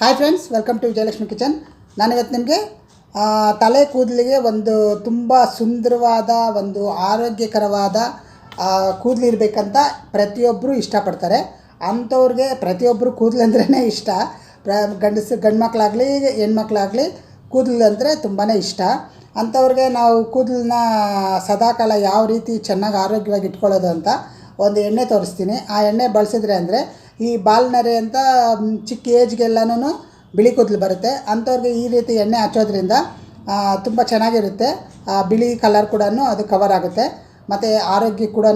Hi friends welcome to Vijayalakshmi kitchen ನಾನಿವತ್ತು ನಿಮಗೆ ತಲೆ ಕೂದಲಿಗೆ ಒಂದು ತುಂಬ ಸುಂದರವಾದ, ಒಂದು ಆರೋಗ್ಯಕರವಾದ ಕೂದಲಿರ್ಬೇಕಂತ ಪ್ರತಿಯೊಬ್ಬರು ಇಷ್ಟಪಡ್ತಾರೆ. ಅಂಥವ್ರಿಗೆ ಪ್ರತಿಯೊಬ್ಬರು ಕೂದಲು ಅಂದ್ರೇ ಇಷ್ಟ. ಪ್ರ, ಗಂಡಸು ಗಂಡು ಮಕ್ಕಳಾಗಲಿ ಹೆಣ್ಮಕ್ಳಾಗಲಿ ಕೂದಲು ಅಂದರೆ ತುಂಬಾ ಇಷ್ಟ. ಅಂಥವ್ರಿಗೆ ನಾವು ಕೂದಲನ್ನ ಸದಾಕಾಲ ಯಾವ ರೀತಿ ಚೆನ್ನಾಗಿ ಆರೋಗ್ಯವಾಗಿ ಇಟ್ಕೊಳ್ಳೋದು ಅಂತ ಒಂದು ಎಣ್ಣೆ ತೋರಿಸ್ತೀನಿ. ಆ ಎಣ್ಣೆ ಬಳಸಿದ್ರೆ ಅಂದರೆ ಈ ಬಾಲ್ನರೆ ಅಂತ ಚಿಕ್ಕ ಏಜ್ಗೆಲ್ಲನೂ ಬಿಳಿ ಕೂದಲು ಬರುತ್ತೆ. ಅಂಥವ್ರಿಗೆ ಈ ರೀತಿ ಎಣ್ಣೆ ಹಚ್ಚೋದ್ರಿಂದ ತುಂಬ ಚೆನ್ನಾಗಿರುತ್ತೆ. ಬಿಳಿ ಕಲರ್ ಕೂಡ ಅದು ಕವರ್ ಆಗುತ್ತೆ. ಮತ್ತು ಆರೋಗ್ಯ ಕೂಡ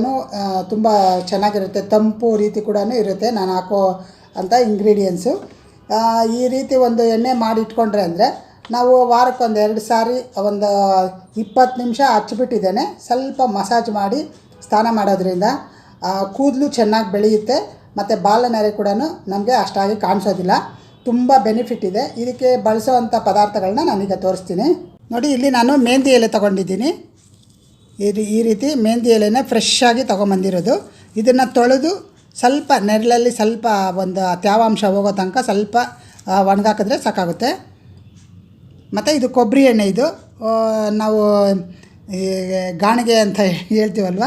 ತುಂಬ ಚೆನ್ನಾಗಿರುತ್ತೆ. ತಂಪು ರೀತಿ ಕೂಡ ಇರುತ್ತೆ ನಾನು ಹಾಕೋ ಅಂಥ ಇಂಗ್ರೀಡಿಯೆಂಟ್ಸು ಈ ರೀತಿ ಒಂದು ಎಣ್ಣೆ ಮಾಡಿ ಇಟ್ಕೊಂಡ್ರೆ ಅಂದರೆ, ನಾವು ವಾರಕ್ಕೊಂದು ಎರಡು ಸಾರಿ, ಒಂದು ಇಪ್ಪತ್ತು ನಿಮಿಷ ಹಚ್ಚಿಬಿಟ್ಟಿದ್ದೇನೆ ಸ್ವಲ್ಪ ಮಸಾಜ್ ಮಾಡಿ ಸ್ನಾನ ಮಾಡೋದ್ರಿಂದ ಕೂದಲು ಚೆನ್ನಾಗಿ ಬೆಳೆಯುತ್ತೆ. ಮತ್ತು ಬಾಲನರೆ ಕೂಡ ನಮಗೆ ಅಷ್ಟಾಗಿ ಕಾಣಿಸೋದಿಲ್ಲ. ತುಂಬ ಬೆನಿಫಿಟ್ ಇದೆ. ಇದಕ್ಕೆ ಬಳಸೋವಂಥ ಪದಾರ್ಥಗಳನ್ನ ನಾನೀಗ ತೋರಿಸ್ತೀನಿ. ನೋಡಿ, ಇಲ್ಲಿ ನಾನು ಮೆಹಂದಿ ಎಲೆ ತೊಗೊಂಡಿದ್ದೀನಿ. ಇದು ಈ ರೀತಿ ಮೆಹಂದಿ ಎಲೆನ ಫ್ರೆಶ್ ಆಗಿ ತೊಗೊಂಬಂದಿರೋದು. ಇದನ್ನು ತೊಳೆದು ಸ್ವಲ್ಪ ನೆರಳಲ್ಲಿ ಸ್ವಲ್ಪ ಒಂದು ತ್ಯಾವಾಂಶ ಹೋಗೋ ತನಕ ಸ್ವಲ್ಪ ಒಣಗಾಕಿದ್ರೆ ಸಾಕಾಗುತ್ತೆ. ಮತ್ತು ಇದು ಕೊಬ್ಬರಿ ಎಣ್ಣೆ ಇದು. ನಾವು ಗಾಣಿಗೆ ಅಂತ ಹೇಳ್ತೀವಲ್ವ?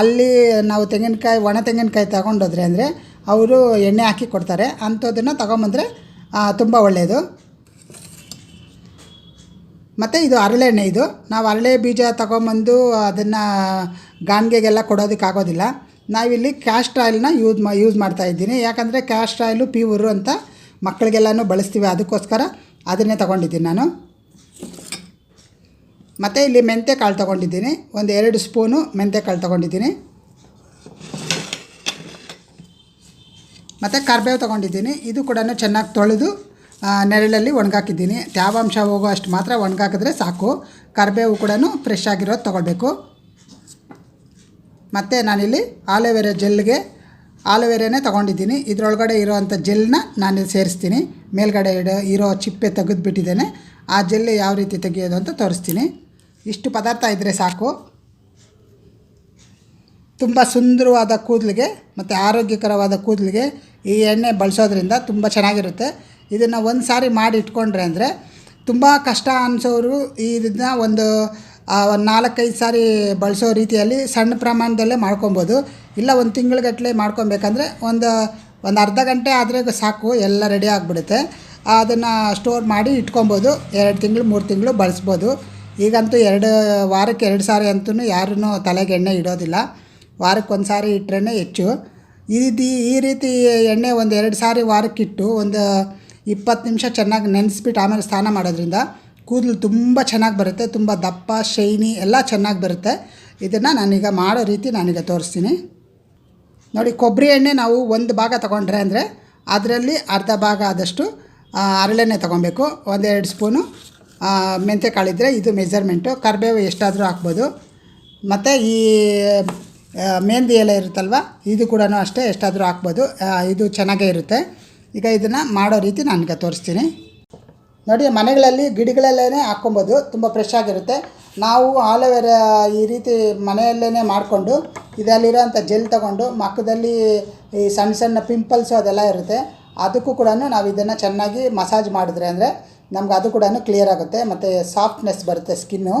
ಅಲ್ಲಿ ನಾವು ತೆಂಗಿನಕಾಯಿ, ಒಣ ತೆಂಗಿನಕಾಯಿ ತಗೊಂಡೋದ್ರೆ ಅಂದರೆ ಅವರು ಎಣ್ಣೆ ಹಾಕಿ ಕೊಡ್ತಾರೆ. ಅಂಥದ್ದನ್ನು ತಗೊಂಬಂದರೆ ತುಂಬ ಒಳ್ಳೆಯದು ಮತ್ತು ಇದು ಹರಳೆಣ್ಣೆ ಇದು. ನಾವು ಹರಳೆ ಬೀಜ ತಗೊಂಬಂದು ಅದನ್ನು ಕೊಡೋದಕ್ಕೆ ಕೊಡೋದಕ್ಕಾಗೋದಿಲ್ಲ ನಾವಿಲ್ಲಿ ಕ್ಯಾಸ್ಟ್ ಆಯಿಲ್ನ ಯೂಸ್ ಮಾ ಯೂಸ್ ಮಾಡ್ತಾ ಇದ್ದೀನಿ. ಯಾಕಂದರೆ ಕ್ಯಾಸ್ಟ್ ಆಯಿಲು ಪ್ಯೂರು ಅಂತ ಮಕ್ಕಳಿಗೆಲ್ಲನೂ ಬಳಸ್ತೀವಿ. ಅದಕ್ಕೋಸ್ಕರ ಅದನ್ನೇ ತೊಗೊಂಡಿದ್ದೀನಿ ನಾನು. ಮತ್ತು ಇಲ್ಲಿ ಮೆಂತ್ಯ ಕಾಳು ತೊಗೊಂಡಿದ್ದೀನಿ. ಒಂದು ಎರಡು ಸ್ಪೂನು ಮೆಂತ್ಯ ಕಾಳು ತೊಗೊಂಡಿದ್ದೀನಿ. ಮತ್ತು ಕರ್ಬೇವು ತೊಗೊಂಡಿದ್ದೀನಿ. ಇದು ಕೂಡ ಚೆನ್ನಾಗಿ ತೊಳೆದು ನೆರಳಲ್ಲಿ ಒಣಗಾಕಿದ್ದೀನಿ. ತ್ಯಾವಾಂಶ ಹೋಗೋ ಅಷ್ಟು ಮಾತ್ರ ಒಣಗಾಕಿದ್ರೆ ಸಾಕು. ಕರ್ಬೇವು ಕೂಡ ಫ್ರೆಶ್ ಆಗಿರೋದು ತೊಗೊಳ್ಬೇಕು. ಮತ್ತು ನಾನಿಲ್ಲಿ ಆಲೋವೆರಾ ಜೆಲ್ಗೆ, ಆಲೋವೆರಾನೇ ತೊಗೊಂಡಿದ್ದೀನಿ. ಇದರೊಳಗಡೆ ಇರೋವಂಥ ಜೆಲ್ನ ನಾನು ಸೇರಿಸ್ತೀನಿ. ಮೇಲ್ಗಡೆ ಇಡೋ, ಇರೋ ಚಿಪ್ಪೆ ತೆಗೆದುಬಿಟ್ಟಿದ್ದೇನೆ. ಆ ಜೆಲ್ ಯಾವ ರೀತಿ ತೆಗೆಯೋದು ಅಂತ ತೋರಿಸ್ತೀನಿ. ಇಷ್ಟು ಪದಾರ್ಥ ಇದ್ದರೆ ಸಾಕು. ತುಂಬ ಸುಂದರವಾದ ಕೂದಲಿಗೆ ಮತ್ತು ಆರೋಗ್ಯಕರವಾದ ಕೂದಲಿಗೆ ಈ ಎಣ್ಣೆ ಬಳಸೋದ್ರಿಂದ ತುಂಬ ಚೆನ್ನಾಗಿರುತ್ತೆ. ಇದನ್ನು ಒಂದು ಸಾರಿ ಮಾಡಿ ಇಟ್ಕೊಂಡ್ರೆ ಅಂದರೆ ತುಂಬ ಕಷ್ಟ ಅನಿಸೋರು ಇದನ್ನ ಒಂದು ನಾಲ್ಕೈದು ಸಾರಿ ಬಳಸೋ ರೀತಿಯಲ್ಲಿ ಸಣ್ಣ ಪ್ರಮಾಣದಲ್ಲೇ ಮಾಡ್ಕೊಬೋದು. ಇಲ್ಲ ಒಂದು ತಿಂಗಳುಗಟ್ಟಲೆ ಮಾಡ್ಕೊಬೇಕಂದ್ರೆ ಒಂದು ಒಂದು ಅರ್ಧ ಗಂಟೆ ಆದರೆ ಸಾಕು, ಎಲ್ಲ ರೆಡಿ ಆಗಿಬಿಡುತ್ತೆ. ಅದನ್ನು ಸ್ಟೋರ್ ಮಾಡಿ ಇಟ್ಕೊಬೋದು. ಎರಡು ತಿಂಗಳು, ಮೂರು ತಿಂಗಳು ಬಳಸ್ಬೋದು. ಈಗಂತೂ ಎರಡು ವಾರಕ್ಕೆ ಎರಡು ಸಾರಿ ಅಂತೂ ಯಾರೂ ತಲೆಗೆ ಎಣ್ಣೆ ಇಡೋದಿಲ್ಲ. ವಾರಕ್ಕೊಂದು ಸಾರಿ ಇಟ್ಟರೆ ಹೆಚ್ಚು. ಈ ಈ ರೀತಿ ಎಣ್ಣೆ ಒಂದು ಎರಡು ಸಾರಿ ವಾರಕ್ಕಿಟ್ಟು ಒಂದು ಇಪ್ಪತ್ತು ನಿಮಿಷ ಚೆನ್ನಾಗಿ ನೆನೆಸ್ಬಿಟ್ಟು ಆಮೇಲೆ ಸ್ನಾನ ಮಾಡೋದ್ರಿಂದ ಕೂದಲು ತುಂಬ ಚೆನ್ನಾಗಿ ಬರುತ್ತೆ, ತುಂಬ ದಪ್ಪ, ಶೈನಿ ಎಲ್ಲ ಚೆನ್ನಾಗಿ ಬರುತ್ತೆ. ಇದನ್ನು ನಾನೀಗ ಮಾಡೋ ರೀತಿ ನಾನೀಗ ತೋರಿಸ್ತೀನಿ. ನೋಡಿ ಕೊಬ್ಬರಿ ಎಣ್ಣೆ ನಾವು ಒಂದು ಭಾಗ ತೊಗೊಂಡ್ರೆ ಅಂದರೆ ಅದರಲ್ಲಿ ಅರ್ಧ ಭಾಗ ಆದಷ್ಟು ಹರಳೆಣ್ಣೆ ತೊಗೊಬೇಕು. ಒಂದೆರಡು ಸ್ಪೂನು ಮೆಂತ್ಯ ಕಾಳಿದ್ರೆ ಇದು ಮೆಜರ್ಮೆಂಟು ಕರಿಬೇವು ಎಷ್ಟಾದರೂ ಹಾಕ್ಬೋದು. ಮತ್ತು ಈ ಮೆಹಂದಿ ಎಲೆ ಇರುತ್ತಲ್ವ? ಇದು ಕೂಡ ಅಷ್ಟೇ, ಎಷ್ಟಾದರೂ ಹಾಕ್ಬೋದು. ಇದು ಚೆನ್ನಾಗೇ ಇರುತ್ತೆ. ಈಗ ಇದನ್ನು ಮಾಡೋ ರೀತಿ ನನಗೆ ತೋರಿಸ್ತೀನಿ. ನೋಡಿ, ಮನೆಗಳಲ್ಲಿ ಗಿಡಗಳಲ್ಲೇ ಹಾಕ್ಕೊಬೋದು. ತುಂಬ ಫ್ರೆಶ್ ಆಗಿರುತ್ತೆ. ನಾವು ಆಲೋವೆರಾ ಈ ರೀತಿ ಮನೆಯಲ್ಲೇ ಮಾಡಿಕೊಂಡು ಇದರಲ್ಲಿರೋಂಥ ಜೆಲ್ ತಗೊಂಡು, ಮಕ್ಕದಲ್ಲಿ ಈ ಸಣ್ಣ ಸಣ್ಣ ಪಿಂಪಲ್ಸು ಅದೆಲ್ಲ ಇರುತ್ತೆ. ಅದಕ್ಕೂ ಕೂಡ ನಾವು ಇದನ್ನು ಚೆನ್ನಾಗಿ ಮಸಾಜ್ ಮಾಡಿದ್ರೆ ಅಂದರೆ ನಮ್ಗೆ ಅದು ಕೂಡ ಕ್ಲಿಯರ್ ಆಗುತ್ತೆ. ಮತ್ತು ಸಾಫ್ಟ್ನೆಸ್ ಬರುತ್ತೆ ಸ್ಕಿನ್ನು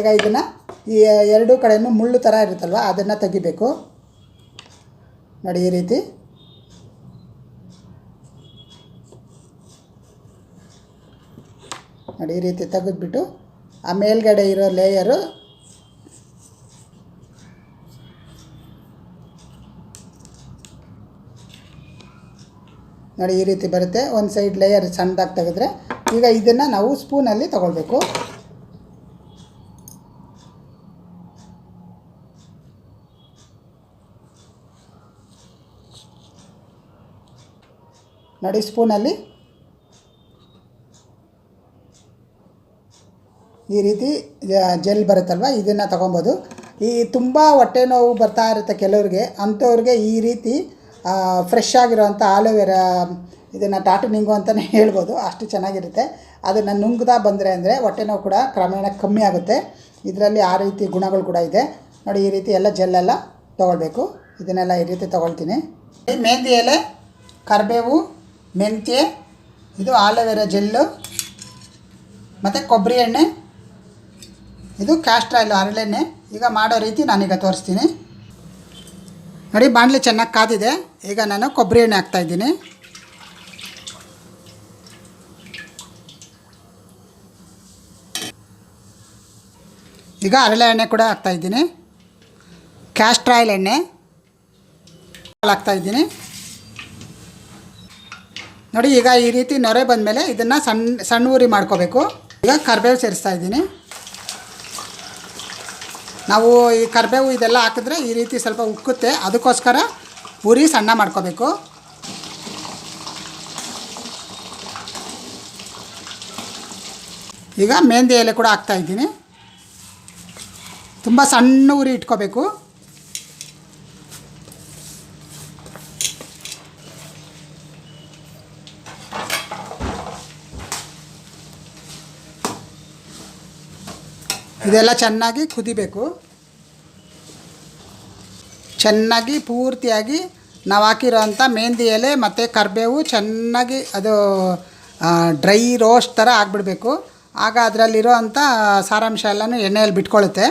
ಈಗ ಇದನ್ನು ಈ ಎರಡೂ ಕಡೆಯೂ ಮುಳ್ಳು ಥರ ಇರುತ್ತಲ್ವ, ಅದನ್ನು ತೆಗಿಬೇಕು. ನೋಡಿ ಈ ರೀತಿ. ನೋಡಿ ಈ ರೀತಿ ತೆಗೆದ್ಬಿಟ್ಟು, ಆ ಮೇಲ್ಗಡೆ ಇರೋ ಲೇಯರು ನೋಡಿ ಈ ರೀತಿ ಬರುತ್ತೆ. ಒಂದು ಸೈಡ್ ಲೇಯರ್ ಸಣ್ಣದಾಗಿ ತೆಗೆದ್ರೆ, ಈಗ ಇದನ್ನು ನಾವು ಸ್ಪೂನಲ್ಲಿ ತಗೊಳ್ಬೇಕು. ನೋಡಿ ಸ್ಪೂನಲ್ಲಿ ಈ ರೀತಿ ಜೆಲ್ ಬರುತ್ತಲ್ವ? ಇದನ್ನು ತೊಗೊಬೋದು. ಈ ತುಂಬ ಹೊಟ್ಟೆ ನೋವು ಬರ್ತಾ ಇರುತ್ತೆ ಕೆಲವ್ರಿಗೆ. ಅಂಥವ್ರಿಗೆ ಈ ರೀತಿ ಫ್ರೆಶ್ ಆಗಿರೋವಂಥ ಆಲೋವೆರಾ, ಇದನ್ನು ಟಾಟು ನಿಂಗು ಅಂತಲೇ ಹೇಳ್ಬೋದು. ಅಷ್ಟು ಚೆನ್ನಾಗಿರುತ್ತೆ. ಅದನ್ನು ನುಂಗ್ತಾ ಬಂದರೆ ಅಂದರೆ ಹೊಟ್ಟೆ ನೋವು ಕೂಡ ಕ್ರಮೇಣ ಕಮ್ಮಿ ಆಗುತ್ತೆ. ಇದರಲ್ಲಿ ಆ ರೀತಿ ಗುಣಗಳು ಕೂಡ ಇದೆ. ನೋಡಿ, ಈ ರೀತಿ ಎಲ್ಲ ಜೆಲ್ಲೆಲ್ಲ ತೊಗೊಳ್ಬೇಕು. ಇದನ್ನೆಲ್ಲ ಈ ರೀತಿ ತೊಗೊಳ್ತೀನಿ. ಮೆಹಂದಿ ಎಲೆ, ಕರಿಬೇವು ಮೆಂತ್ಯ, ಇದು ಆಲೋವೆರಾ ಜೆಲ್ಲು, ಮತ್ತು ಕೊಬ್ಬರಿ ಎಣ್ಣೆ, ಇದು ಕ್ಯಾಸ್ಟ್ರ್ ಆಯಿಲ್ ಹರಳೆಣ್ಣೆ ಈಗ ಮಾಡೋ ರೀತಿ ನಾನೀಗ ತೋರಿಸ್ತೀನಿ. ನೋಡಿ, ಬಾಣಲಿ ಚೆನ್ನಾಗಿ ಕಾದಿದೆ. ಈಗ ನಾನು ಕೊಬ್ಬರಿ ಎಣ್ಣೆ ಹಾಕ್ತಾಯಿದ್ದೀನಿ ಈಗ ಹರಳೆ ಎಣ್ಣೆ ಕೂಡ ಹಾಕ್ತಾಯಿದ್ದೀನಿ ಕ್ಯಾಸ್ಟ್ರ್ ಆಯಿಲ್ ಎಣ್ಣೆ. ಹಾಕ್ತಾಯಿದ್ದೀನಿ ನೋಡಿ, ಈಗ ಈ ರೀತಿ ನೊರೆ ಬಂದಮೇಲೆ ಇದನ್ನು ಸಣ್ಣ ಸಣ್ಣ ಉರಿ ಮಾಡ್ಕೋಬೇಕು. ಈಗ ಕರ್ಬೇವು ಸೇರಿಸ್ತಾ ಇದ್ದೀನಿ. ನಾವು ಈ ಕರ್ಬೇವು ಇದೆಲ್ಲ ಹಾಕಿದ್ರೆ ಈ ರೀತಿ ಸ್ವಲ್ಪ ಉಕ್ಕುತ್ತೆ. ಅದಕ್ಕೋಸ್ಕರ ಉರಿ ಸಣ್ಣ ಮಾಡ್ಕೋಬೇಕು. ಈಗ ಮೆಹಂದಿ ಎಲೆ ಕೂಡ ಹಾಕ್ತಾ ಇದ್ದೀನಿ. ತುಂಬ ಸಣ್ಣ ಉರಿ ಇಟ್ಕೋಬೇಕು. ಇದೆಲ್ಲ ಚೆನ್ನಾಗಿ ಕುದಿಬೇಕು. ಚೆನ್ನಾಗಿ ಪೂರ್ತಿಯಾಗಿ ನಾವು ಹಾಕಿರೋವಂಥ ಮೆಹಂದಿ ಎಲೆ ಮತ್ತು ಕರಿಬೇವು ಚೆನ್ನಾಗಿ ಅದು ಡ್ರೈ ರೋಸ್ಟ್ ಥರ ಆಗಿಬಿಡಬೇಕು. ಆಗ ಅದರಲ್ಲಿರೋ ಅಂಥ ಸಾರಾಂಶ ಎಲ್ಲನೂ ಎಣ್ಣೆಯಲ್ಲಿ ಬಿಟ್ಕೊಳ್ಳುತ್ತೆ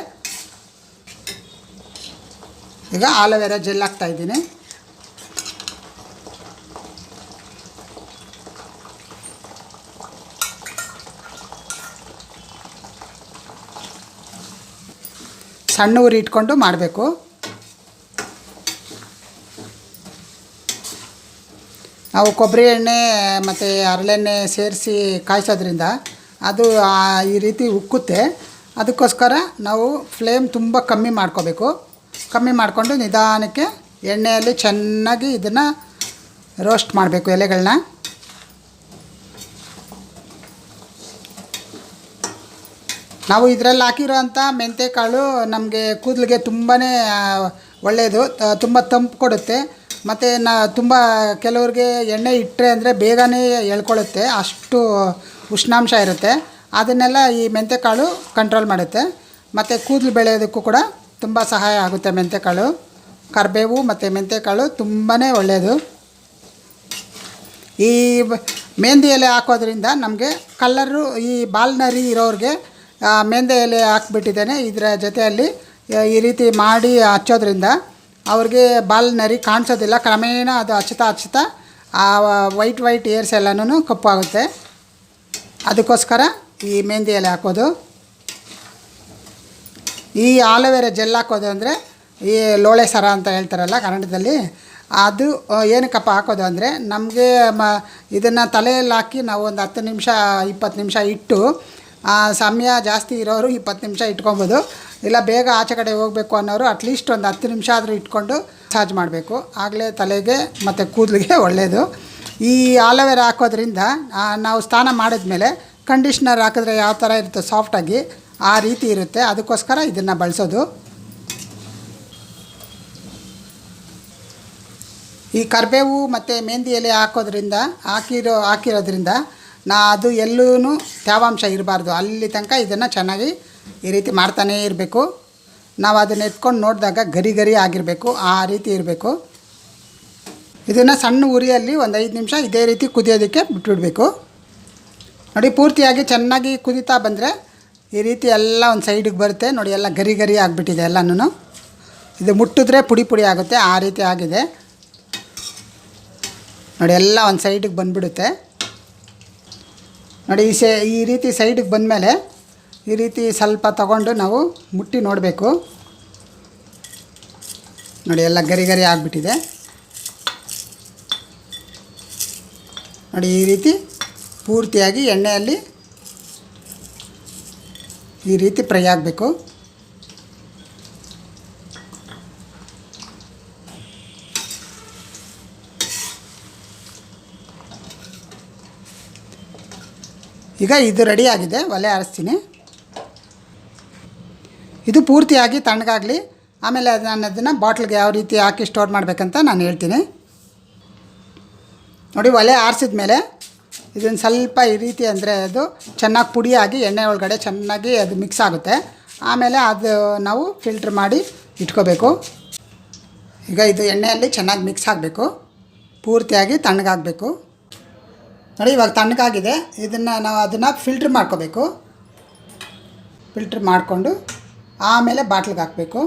ಈಗ ಆಲೋವೆರಾ ಜೆಲ್ ಹಾಕ್ತಾಯಿದ್ದೀನಿ ಸಣ್ಣ ಉರಿ ಇಟ್ಕೊಂಡು ಮಾಡಬೇಕು. ನಾವು ಕೊಬ್ಬರಿ ಎಣ್ಣೆ ಮತ್ತು ಹರಳೆಣ್ಣೆ ಸೇರಿಸಿ ಕಾಯಿಸೋದ್ರಿಂದ ಅದು ಈ ರೀತಿ ಉಕ್ಕುತ್ತೆ. ಅದಕ್ಕೋಸ್ಕರ ನಾವು ಫ್ಲೇಮ್ ತುಂಬ ಕಮ್ಮಿ ಮಾಡ್ಕೋಬೇಕು. ಕಮ್ಮಿ ಮಾಡಿಕೊಂಡು ನಿಧಾನಕ್ಕೆ ಎಣ್ಣೆಯಲ್ಲಿ ಚೆನ್ನಾಗಿ ಇದನ್ನು ರೋಸ್ಟ್ ಮಾಡಬೇಕು ಎಲೆಗಳನ್ನ ನಾವು ಇದರಲ್ಲಿ ಹಾಕಿರೋಂಥ ಮೆಂತೆಕಾಳು ನಮಗೆ ಕೂದಲಿಗೆ ತುಂಬಾ ಒಳ್ಳೆಯದು ತುಂಬ ತಂಪು ಕೊಡುತ್ತೆ. ಮತ್ತು ನಾ, ತುಂಬ ಕೆಲವ್ರಿಗೆ ಎಣ್ಣೆ ಇಟ್ಟರೆ ಅಂದರೆ ಬೇಗನೆ ಎಳ್ಕೊಳ್ಳುತ್ತೆ ಅಷ್ಟು ಉಷ್ಣಾಂಶ ಇರುತ್ತೆ. ಅದನ್ನೆಲ್ಲ ಈ ಮೆಂತೆಕಾಳು ಕಂಟ್ರೋಲ್ ಮಾಡುತ್ತೆ. ಮತ್ತು ಕೂದಲು ಬೆಳೆಯೋದಕ್ಕೂ ಕೂಡ ತುಂಬ ಸಹಾಯ ಆಗುತ್ತೆ ಮೆಂತೆಕಾಳು. ಕರಿಬೇವು ಮತ್ತು ಮೆಂತೆಕಾಳು ತುಂಬಾ ಒಳ್ಳೆಯದು ಈ ಮೆಹಂದಿ ಎಲೆ ಹಾಕೋದ್ರಿಂದ ನಮಗೆ ಕಲ್ಲರು ಈ ಬಾಲ್ನರಿ ಇರೋರಿಗೆ ಆ, ಮೆಹಂದಿ ಎಲೆ ಹಾಕ್ಬಿಟ್ಟಿದ್ದೇನೆ. ಇದರ ಜೊತೆಯಲ್ಲಿ ಈ ರೀತಿ ಮಾಡಿ ಹಚ್ಚೋದ್ರಿಂದ ಅವ್ರಿಗೆ ಬಾಲ್ ನರಿ ಕಾಣಿಸೋದಿಲ್ಲ. ಕ್ರಮೇಣ ಅದು ಹಚ್ಚುತ್ತಾ ಹಚ್ಚುತ್ತಾ ಆ ವೈಟ್ ವೈಟ್ ಏರ್ಸ್ ಎಲ್ಲನೂ ಕಪ್ಪಾಗುತ್ತೆ ಅದಕ್ಕೋಸ್ಕರ ಈ ಮೆಹಂದಿ ಎಲೆ ಹಾಕೋದು. ಈ ಆಲೋವೆರಾ ಜೆಲ್ ಹಾಕೋದು ಅಂದರೆ ಈ ಲೋಳೆ ಸರ ಅಂತ ಹೇಳ್ತಾರಲ್ಲ ಕನ್ನಡದಲ್ಲಿ ಅದು ಏನಕ್ಕಪ್ಪ ಹಾಕೋದು ಅಂದರೆ ನಮಗೆ ಮ ಇದನ್ನು ತಲೆಯಲ್ಲಿ ಹಾಕಿ ನಾವು ಒಂದು ಹತ್ತು ನಿಮಿಷ ಇಪ್ಪತ್ತು ನಿಮಿಷ ಇಟ್ಟು ಸಮಯ ಜಾಸ್ತಿ ಇರೋರು ಇಪ್ಪತ್ತು ನಿಮಿಷ ಇಟ್ಕೊಬೋದು. ಇಲ್ಲ ಬೇಗ ಆಚೆ ಕಡೆ ಹೋಗಬೇಕು ಅನ್ನೋರು ಅಟ್ಲೀಸ್ಟ್ ಒಂದು ಹತ್ತು ನಿಮಿಷ ಆದರೂ ಇಟ್ಕೊಂಡು ಚಾರ್ಜ್ ಮಾಡಬೇಕು. ಆಗಲೇ ತಲೆಗೆ ಮತ್ತು ಕೂದಲಿಗೆ ಒಳ್ಳೆಯದು ಈ ಆಲೋವೆರಾ ಹಾಕೋದ್ರಿಂದ ನಾವು ಸ್ನಾನ ಮಾಡಿದ್ಮೇಲೆ ಕಂಡೀಷ್ನರ್ ಹಾಕಿದ್ರೆ ಯಾವ ಥರ ಇರುತ್ತೆ? ಸಾಫ್ಟಾಗಿ ಆ ರೀತಿ ಇರುತ್ತೆ. ಅದಕ್ಕೋಸ್ಕರ ಇದನ್ನು ಬಳಸೋದು. ಈ ಕರಿಬೇವು ಮತ್ತು ಮೆಹಂದಿ ಎಲೆ ಹಾಕೋದ್ರಿಂದ, ಹಾಕಿರೋ, ಹಾಕಿರೋದ್ರಿಂದ ನಾ ಅದು ಎಲ್ಲೂ ತೇವಾಂಶ ಇರಬಾರ್ದು. ಅಲ್ಲಿ ತನಕ ಇದನ್ನು ಚೆನ್ನಾಗಿ ಈ ರೀತಿ ಮಾಡ್ತಾನೇ ಇರಬೇಕು. ನಾವು ಅದನ್ನು ಎತ್ಕೊಂಡು ನೋಡಿದಾಗ ಗರಿ ಗರಿ ಆಗಿರಬೇಕು. ಆ ರೀತಿ ಇರಬೇಕು. ಇದನ್ನು ಸಣ್ಣ ಉರಿಯಲ್ಲಿ ಒಂದು ಐದು ನಿಮಿಷ ಇದೇ ರೀತಿ ಕುದಿಯೋದಕ್ಕೆ ಬಿಟ್ಬಿಡಬೇಕು. ನೋಡಿ, ಪೂರ್ತಿಯಾಗಿ ಚೆನ್ನಾಗಿ ಕುದೀತಾ ಬಂದರೆ ಈ ರೀತಿ ಎಲ್ಲ ಒಂದು ಸೈಡಿಗೆ ಬರುತ್ತೆ. ನೋಡಿ, ಎಲ್ಲ ಗರಿ ಗರಿ ಆಗಿಬಿಟ್ಟಿದೆ ಎಲ್ಲನೂ ಇದು ಮುಟ್ಟಿದ್ರೆ ಪುಡಿ ಪುಡಿ ಆಗುತ್ತೆ. ಆ ರೀತಿ ಆಗಿದೆ. ನೋಡಿ, ಎಲ್ಲ ಒಂದು ಸೈಡಿಗೆ ಬಂದುಬಿಡುತ್ತೆ. ನೋಡಿ, ಈ ಸೇ, ಈ ರೀತಿ ಸೈಡಿಗೆ ಬಂದಮೇಲೆ ಈ ರೀತಿ ಸ್ವಲ್ಪ ತಗೊಂಡು ನಾವು ಮುಟ್ಟಿ ನೋಡಬೇಕು. ನೋಡಿ, ಎಲ್ಲ ಗರಿ ಗರಿ ಆಗಿಬಿಟ್ಟಿದೆ. ನೋಡಿ, ಈ ರೀತಿ ಪೂರ್ತಿಯಾಗಿ ಎಣ್ಣೆಯಲ್ಲಿ ಈ ರೀತಿ ಫ್ರೈ ಆಗಬೇಕು. ಈಗ ಇದು ರೆಡಿಯಾಗಿದೆ ಒಲೆ ಆರಿಸ್ತೀನಿ ಇದು ಪೂರ್ತಿಯಾಗಿ ತಣ್ಣಗಾಗಲಿ. ಆಮೇಲೆ ನಾನು ಅದನ್ನು ಬಾಟ್ಲಿಗೆ ಯಾವ ರೀತಿ ಹಾಕಿ ಸ್ಟೋರ್ ಮಾಡಬೇಕಂತ ನಾನು ಹೇಳ್ತೀನಿ. ನೋಡಿ, ಒಲೆ ಆರಿಸಿದ ಮೇಲೆ ಇದನ್ನು ಸ್ವಲ್ಪ ಈ ರೀತಿ ಅಂದರೆ ಅದು ಚೆನ್ನಾಗಿ ಪುಡಿಯಾಗಿ, ಎಣ್ಣೆ ಒಳಗಡೆ ಚೆನ್ನಾಗಿ ಅದು ಮಿಕ್ಸ್ ಆಗುತ್ತೆ. ಆಮೇಲೆ ಅದು ನಾವು ಫಿಲ್ಟ್ರ್ ಮಾಡಿ ಇಟ್ಕೋಬೇಕು. ಈಗ ಇದು ಎಣ್ಣೆಯಲ್ಲಿ ಚೆನ್ನಾಗಿ ಮಿಕ್ಸ್ ಆಗಬೇಕು. ಪೂರ್ತಿಯಾಗಿ ತಣ್ಣಗಾಗಬೇಕು. ನೋಡಿ, ಇವಾಗ ತಣ್ಣಗಾಗಿದೆ. ಇದನ್ನು ನಾವು ಅದನ್ನು ಫಿಲ್ಟ್ರ್ ಮಾಡ್ಕೋಬೇಕು. ಫಿಲ್ಟ್ರ್ ಮಾಡಿಕೊಂಡು ಆಮೇಲೆ ಬಾಟ್ಲಿಗೆ ಹಾಕಬೇಕು.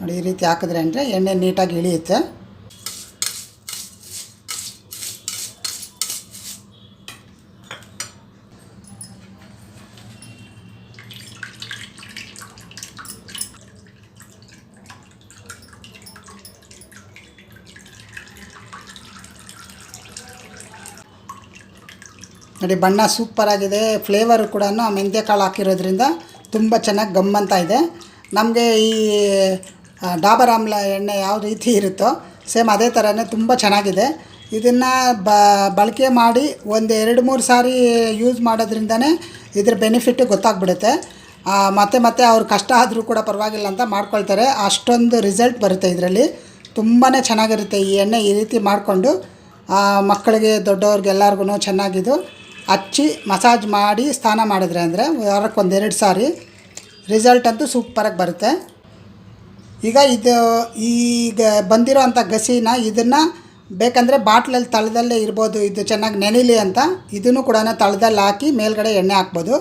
ನೋಡಿ, ಈ ರೀತಿ ಹಾಕಿದ್ರೆ ಅಂದರೆ ಎಣ್ಣೆ ನೀಟಾಗಿ ಇಳಿಯುತ್ತೆ. ನೋಡಿ, ಬಣ್ಣ ಸೂಪರಾಗಿದೆ ಫ್ಲೇವರ್ ಕೂಡ ಮೆಂತ್ಯ ಕಾಳು ಹಾಕಿರೋದ್ರಿಂದ ತುಂಬ ಚೆನ್ನಾಗಿ ಗಮ್ಮಂತ ಇದೆ. ನಮಗೆ ಈ ಡಾಬರ್ ಆಮ್ಲ ಎಣ್ಣೆ ಯಾವ ರೀತಿ ಇರುತ್ತೋ ಸೇಮ್ ಅದೇ ಥರನೇ ತುಂಬ ಚೆನ್ನಾಗಿದೆ. ಇದನ್ನು ಬ, ಬಳಕೆ ಮಾಡಿ ಒಂದು ಎರಡು ಮೂರು ಸಾರಿ ಯೂಸ್ ಮಾಡೋದ್ರಿಂದನೇ ಇದ್ರ ಬೆನಿಫಿಟ್ಟು ಗೊತ್ತಾಗ್ಬಿಡುತ್ತೆ. ಮತ್ತೆ ಮತ್ತೆ ಅವ್ರು ಕಷ್ಟ ಆದರೂ ಕೂಡ ಪರವಾಗಿಲ್ಲ ಅಂತ ಮಾಡ್ಕೊಳ್ತಾರೆ. ಅಷ್ಟೊಂದು ರಿಸಲ್ಟ್ ಬರುತ್ತೆ ಇದರಲ್ಲಿ. ತುಂಬಾ ಚೆನ್ನಾಗಿರುತ್ತೆ ಈ ಎಣ್ಣೆ ಈ ರೀತಿ ಮಾಡಿಕೊಂಡು. ಮಕ್ಕಳಿಗೆ ದೊಡ್ಡವ್ರಿಗೆ ಚೆನ್ನಾಗಿದ್ದು. ಚೆನ್ನಾಗಿದು ಹಚ್ಚಿ ಮಸಾಜ್ ಮಾಡಿ ಸ್ನಾನ ಮಾಡಿದ್ರೆ ಅಂದರೆ ವಾರಕ್ಕೆ ಒಂದೆರಡು ಸಾರಿ ರಿಸಲ್ಟ್ ಅಂತೂ ಸೂಪರಾಗಿ ಬರುತ್ತೆ. ಈಗ ಇದು, ಈಗ ಬಂದಿರೋ ಅಂಥ ಗಸಿನ ಇದನ್ನು ಬೇಕಂದರೆ ಬಾಟ್ಲಲ್ಲಿ ತಳದಲ್ಲೇ ಇರ್ಬೋದು, ಇದು ಚೆನ್ನಾಗಿ ನೆನಿಲಿ ಅಂತ. ಇದನ್ನು ಕೂಡ ತಳದಲ್ಲಿ ಹಾಕಿ ಮೇಲ್ಗಡೆ ಎಣ್ಣೆ ಹಾಕ್ಬೋದು.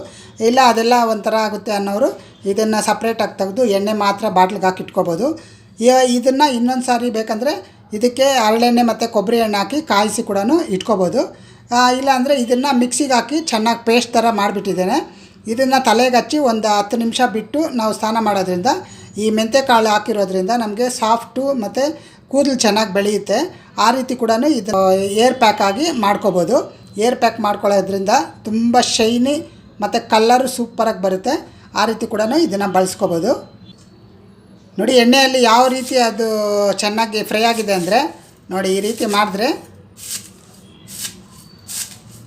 ಇಲ್ಲ ಅದೆಲ್ಲ ಒಂಥರ ಆಗುತ್ತೆ ಅನ್ನೋರು ಇದನ್ನು ಸಪ್ರೇಟಾಗಿ ತೆಗೆದು ಎಣ್ಣೆ ಮಾತ್ರ ಬಾಟ್ಲಿಗೆ ಹಾಕಿ ಇಟ್ಕೋಬೋದು. ಇದನ್ನು ಇನ್ನೊಂದು ಸಾರಿ ಬೇಕಂದರೆ ಇದಕ್ಕೆ ಹರಳೆಣ್ಣೆ ಮತ್ತು ಕೊಬ್ಬರಿ ಎಣ್ಣೆ ಹಾಕಿ ಕಾಯಿಸಿ ಕೂಡ ಇಟ್ಕೋಬೋದು. ಆ, ಇಲ್ಲ ಅಂದರೆ ಇದನ್ನು ಮಿಕ್ಸಿಗೆ ಹಾಕಿ ಚೆನ್ನಾಗಿ ಪೇಸ್ಟ್ ಥರ ಮಾಡಿಬಿಟ್ಟಿದ್ದೇನೆ. ಇದನ್ನು ತಲೆಗೆ ಹಚ್ಚಿ ಒಂದು ಹತ್ತು ನಿಮಿಷ ಬಿಟ್ಟು ನಾವು ಸ್ನಾನ ಮಾಡೋದ್ರಿಂದ ಈ ಮೆಂತೆ ಕಾಳು ಹಾಕಿರೋದ್ರಿಂದ ನಮಗೆ ಸಾಫ್ಟು ಮತ್ತು ಕೂದಲು ಚೆನ್ನಾಗಿ ಬೆಳೆಯುತ್ತೆ. ಆ ರೀತಿ ಕೂಡ ಇದು ಏರ್ ಪ್ಯಾಕ್ ಆಗಿ ಮಾಡ್ಕೋಬೋದು. ಏರ್ ಪ್ಯಾಕ್ ಮಾಡ್ಕೊಳ್ಳೋದ್ರಿಂದ ತುಂಬ ಶೈನಿ ಮತ್ತು ಕಲ್ಲರು ಸೂಪರಾಗಿ ಬರುತ್ತೆ. ಆ ರೀತಿ ಕೂಡ ಇದನ್ನು ಬಳಸ್ಕೋಬೋದು. ನೋಡಿ ಎಣ್ಣೆಯಲ್ಲಿ ಯಾವ ರೀತಿ ಅದು ಚೆನ್ನಾಗಿ ಫ್ರೈ ಆಗಿದೆ ಅಂದರೆ ನೋಡಿ ಈ ರೀತಿ ಮಾಡಿದ್ರೆ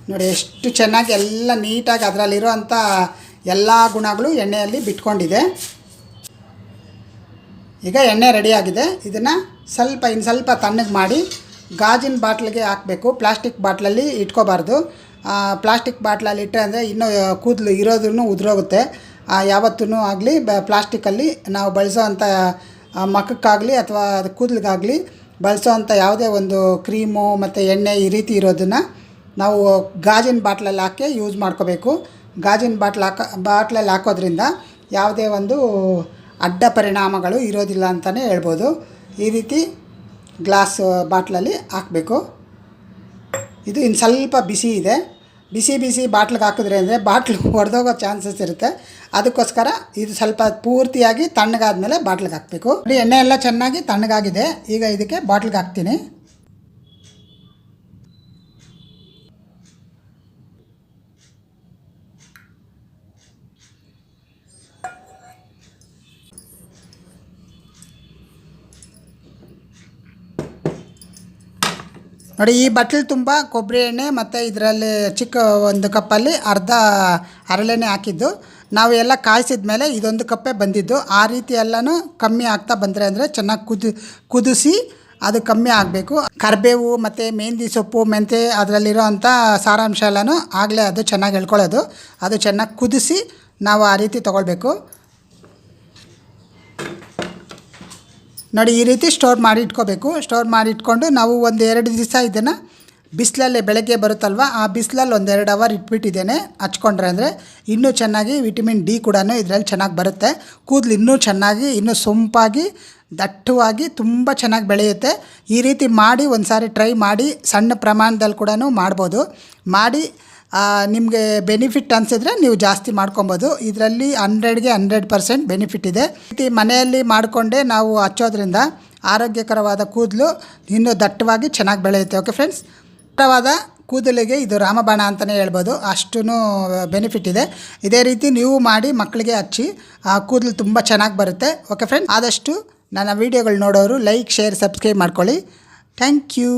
ನೋಡಿ, ಎಷ್ಟು ಚೆನ್ನಾಗಿ ಎಲ್ಲ ನೀಟಾಗಿ ಅದರಲ್ಲಿರೋವಂಥ ಎಲ್ಲ ಗುಣಗಳು ಎಣ್ಣೆಯಲ್ಲಿ ಬಿಟ್ಕೊಂಡಿದೆ. ಈಗ ಎಣ್ಣೆ ರೆಡಿಯಾಗಿದೆ ಇದನ್ನು ಸ್ವಲ್ಪ ಇನ್ನು ಸ್ವಲ್ಪ ತಣ್ಣಗೆ ಮಾಡಿ ಗಾಜಿನ ಬಾಟ್ಲಿಗೆ ಹಾಕಬೇಕು. ಪ್ಲಾಸ್ಟಿಕ್ ಬಾಟ್ಲಲ್ಲಿ ಇಟ್ಕೋಬಾರ್ದು. ಪ್ಲಾಸ್ಟಿಕ್ ಬಾಟ್ಲಲ್ಲಿ ಇಟ್ಟರೆ ಅಂದರೆ ಇನ್ನೂ ಕೂದಲು ಇರೋದ್ರೂ ಉದುರೋಗುತ್ತೆ. ಯಾವತ್ತೂ ಆಗಲಿ ಬ ಪ್ಲಾಸ್ಟಿಕ್ಕಲ್ಲಿ ನಾವು ಬಳಸೋ ಅಂಥ ಮಖಕ್ಕಾಗಲಿ ಅಥವಾ ಕೂದಲಿಗಾಗಲಿ ಬಳಸೋ ಅಂಥ ಯಾವುದೇ ಒಂದು ಕ್ರೀಮು ಮತ್ತು ಎಣ್ಣೆ ಈ ರೀತಿ ಇರೋದನ್ನು ನಾವು ಗಾಜಿನ ಬಾಟ್ಲಲ್ಲಿ ಹಾಕಿ ಯೂಸ್ ಮಾಡ್ಕೋಬೇಕು. ಗಾಜಿನ ಬಾಟ್ಲ್ ಹಾಕ, ಬಾಟ್ಲಲ್ಲಿ ಹಾಕೋದ್ರಿಂದ ಯಾವುದೇ ಒಂದು ಅಡ್ಡ ಪರಿಣಾಮಗಳು ಇರೋದಿಲ್ಲ ಅಂತಲೇ ಹೇಳ್ಬೋದು. ಈ ರೀತಿ ಗ್ಲಾಸ್ ಬಾಟ್ಲಲ್ಲಿ ಹಾಕಬೇಕು. ಇದು ಇನ್ನು ಸ್ವಲ್ಪ ಬಿಸಿ ಇದೆ. ಬಿಸಿ ಬಿಸಿ ಬಾಟ್ಲಿಗೆ ಹಾಕಿದ್ರೆ ಅಂದರೆ ಬಾಟ್ಲು ಒಡೆದೋಗೋ ಚಾನ್ಸಸ್ ಇರುತ್ತೆ. ಅದಕ್ಕೋಸ್ಕರ ಇದು ಸ್ವಲ್ಪ ಪೂರ್ತಿಯಾಗಿ ತಣ್ಣಗಾದ ಮೇಲೆ ಬಾಟ್ಲಿಗೆ ಹಾಕಬೇಕು. ಎಣ್ಣೆ ಎಲ್ಲ ಚೆನ್ನಾಗಿ ತಣ್ಣಗಾಗಿದೆ. ಈಗ ಇದಕ್ಕೆ ಬಾಟ್ಲಿಗೆ ಹಾಕ್ತೀನಿ. ನೋಡಿ, ಈ ಬಟ್ಲು ತುಂಬ ಕೊಬ್ಬರಿ ಎಣ್ಣೆ ಮತ್ತು ಇದರಲ್ಲಿ ಚಿಕ್ಕ ಒಂದು ಕಪ್ಪಲ್ಲಿ ಅರ್ಧ ಹರಳೆಣ್ಣೆ ಹಾಕಿದ್ದು. ನಾವು ಎಲ್ಲ ಕಾಯಿಸಿದ ಮೇಲೆ ಇದೊಂದು ಕಪ್ಪೇ ಬಂದಿದ್ದು. ಆ ರೀತಿ ಎಲ್ಲನೂ ಕಮ್ಮಿ ಆಗ್ತಾ ಬಂದರೆ ಅಂದರೆ ಚೆನ್ನಾಗಿ ಕುದಿ, ಕುದಿಸಿ ಅದು ಕಮ್ಮಿ ಆಗಬೇಕು. ಕರಿಬೇವು ಮತ್ತು ಮೆಹಂದಿ ಸೊಪ್ಪು, ಮೆಂತೆ ಅದರಲ್ಲಿರೋ ಅಂಥ ಸಾರಾಂಶ ಎಲ್ಲನೂ ಆಗಲೇ ಅದು ಚೆನ್ನಾಗಿ ಹೇಳ್ಕೊಳ್ಳೋದು ಅದು ಚೆನ್ನಾಗಿ ಕುದಿಸಿ ನಾವು ಆ ರೀತಿ ತೊಗೊಳ್ಬೇಕು. ನೋಡಿ, ಈ ರೀತಿ ಸ್ಟೋರ್ ಮಾಡಿ ಇಟ್ಕೋಬೇಕು. ಸ್ಟೋರ್ ಮಾಡಿ ಇಟ್ಕೊಂಡು ನಾವು ಒಂದು ಎರಡು ದಿವಸ ಇದನ್ನು ಬಿಸಿಲಲ್ಲಿ ಬೆಳಗ್ಗೆ ಬರುತ್ತಲ್ವ, ಆ ಬಿಸಿಲಲ್ಲಿ ಒಂದೆರಡು ಅವರ್ ಇಟ್ಬಿಟ್ಟಿದ್ದೇನೆ, ಹಚ್ಕೊಂಡ್ರೆ ಅಂದರೆ ಇನ್ನೂ ಚೆನ್ನಾಗಿ ವಿಟಮಿನ್ ಡಿ ಕೂಡ ಇದರಲ್ಲಿ ಚೆನ್ನಾಗಿ ಬರುತ್ತೆ. ಕೂದಲು ಇನ್ನೂ ಚೆನ್ನಾಗಿ, ಇನ್ನೂ ಸೊಂಪಾಗಿ, ದಟ್ಟವಾಗಿ ತುಂಬ ಚೆನ್ನಾಗಿ ಬೆಳೆಯುತ್ತೆ. ಈ ರೀತಿ ಮಾಡಿ ಒಂದು ಸಾರಿ ಟ್ರೈ ಮಾಡಿ, ಸಣ್ಣ ಪ್ರಮಾಣದಲ್ಲಿ ಕೂಡ ಮಾಡ್ಬೋದು. ಮಾಡಿ ನಿಮಗೆ ಬೆನಿಫಿಟ್ ಅನಿಸಿದ್ರೆ ನೀವು ಜಾಸ್ತಿ ಮಾಡ್ಕೊಬೋದು. ಇದರಲ್ಲಿ ಹಂಡ್ರೆಡ್ಗೆ ಹಂಡ್ರೆಡ್ ಪರ್ಸೆಂಟ್ ಬೆನಿಫಿಟ್ ಇದೆ. ಈ ಮನೆಯಲ್ಲಿ ಮಾಡಿಕೊಂಡೇ ನಾವು ಹಚ್ಚೋದ್ರಿಂದ ಆರೋಗ್ಯಕರವಾದ ಕೂದಲು ಇನ್ನೂ ದಟ್ಟವಾಗಿ ಚೆನ್ನಾಗಿ ಬೆಳೆಯುತ್ತೆ. ಓಕೆ ಫ್ರೆಂಡ್ಸ್ ದಟ್ಟವಾದ ಕೂದಲಿಗೆ ಇದು ರಾಮಬಾಣ ಅಂತಲೇ ಹೇಳ್ಬೋದು. ಅಷ್ಟೂ ಬೆನಿಫಿಟ್ ಇದೆ. ಇದೇ ರೀತಿ ನೀವು ಮಾಡಿ ಮಕ್ಕಳಿಗೆ ಹಚ್ಚಿ, ಆ ಕೂದಲು ತುಂಬ ಚೆನ್ನಾಗಿ ಬರುತ್ತೆ. ಓಕೆ ಫ್ರೆಂಡ್ ಆದಷ್ಟು ನನ್ನ ವೀಡಿಯೋಗಳು ನೋಡೋರು ಲೈಕ್ ಶೇರ್ ಸಬ್ಸ್ಕ್ರೈಬ್ ಮಾಡ್ಕೊಳ್ಳಿ. Thank you